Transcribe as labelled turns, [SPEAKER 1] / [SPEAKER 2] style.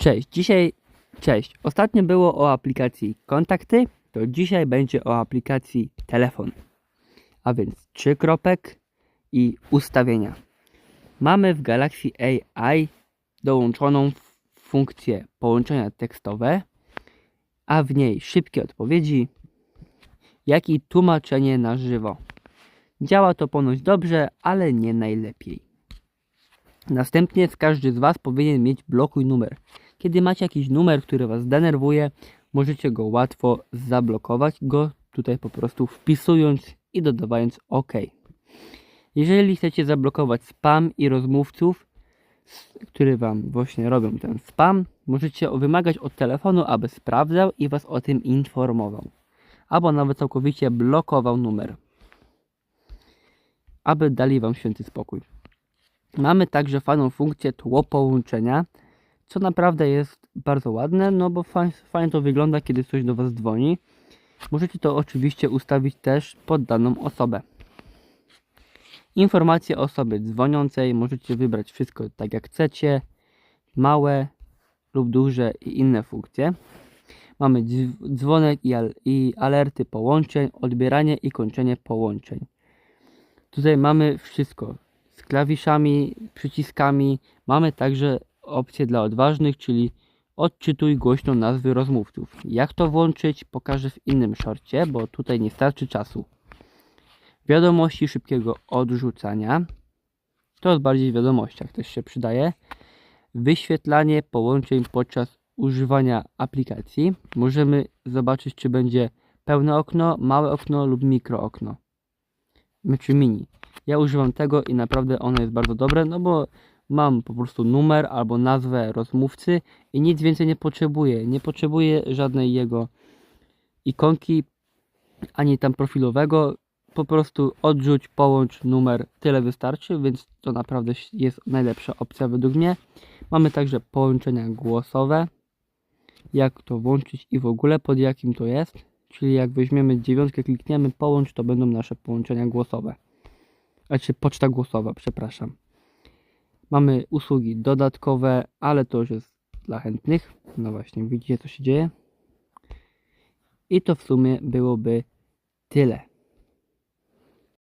[SPEAKER 1] Cześć, dzisiaj, cześć. Ostatnio było o aplikacji kontakty, to dzisiaj będzie o aplikacji telefon. A więc trzy kropek i ustawienia. Mamy w Galaxy AI dołączoną funkcję połączenia tekstowe, a w niej szybkie odpowiedzi, jak i tłumaczenie na żywo. Działa to ponoć dobrze, ale nie najlepiej. Następnie każdy z Was powinien mieć blokuj numer. Kiedy macie jakiś numer, który Was denerwuje, możecie go łatwo zablokować, go tutaj po prostu wpisując i dodawając OK. Jeżeli chcecie zablokować spam i rozmówców, który Wam właśnie robią ten spam, możecie wymagać od telefonu, aby sprawdzał i Was o tym informował. Albo nawet całkowicie blokował numer, aby dali Wam święty spokój. Mamy także fajną funkcję tło połączenia, co naprawdę jest bardzo ładne, no bo fajnie, to wygląda, kiedy ktoś do Was dzwoni. Możecie to oczywiście ustawić też pod daną osobę. Informacje o osobie dzwoniącej możecie wybrać wszystko tak jak chcecie, małe lub duże i inne funkcje. Mamy dzw- dzwonek i, i alerty połączeń, odbieranie i kończenie połączeń. Tutaj mamy wszystko z klawiszami, przyciskami. Mamy także opcję dla odważnych, czyli odczytuj głośno nazwy rozmówców. Jak to włączyć, pokażę w innym szorcie, bo tutaj nie starczy czasu. Wiadomości szybkiego odrzucania. To jest bardziej w wiadomościach też się przydaje. Wyświetlanie połączeń podczas używania aplikacji. Możemy zobaczyć, czy będzie pełne okno, małe okno lub mikro okno. Czy mini. Ja używam tego i naprawdę ono jest bardzo dobre, no bo mam po prostu numer albo nazwę rozmówcy i nic więcej nie potrzebuję. Nie potrzebuję żadnej jego ikonki ani tam profilowego. Po prostu odrzuć, połącz numer, tyle wystarczy, więc to naprawdę jest najlepsza opcja według mnie. Mamy także połączenia głosowe. Jak to włączyć i w ogóle pod jakim to jest. Czyli jak weźmiemy dziewiątkę, klikniemy połącz, to będą nasze połączenia głosowe. Znaczy poczta głosowa, przepraszam. Mamy usługi dodatkowe, ale to już jest dla chętnych. No właśnie, widzicie co się dzieje. I to w sumie byłoby tyle.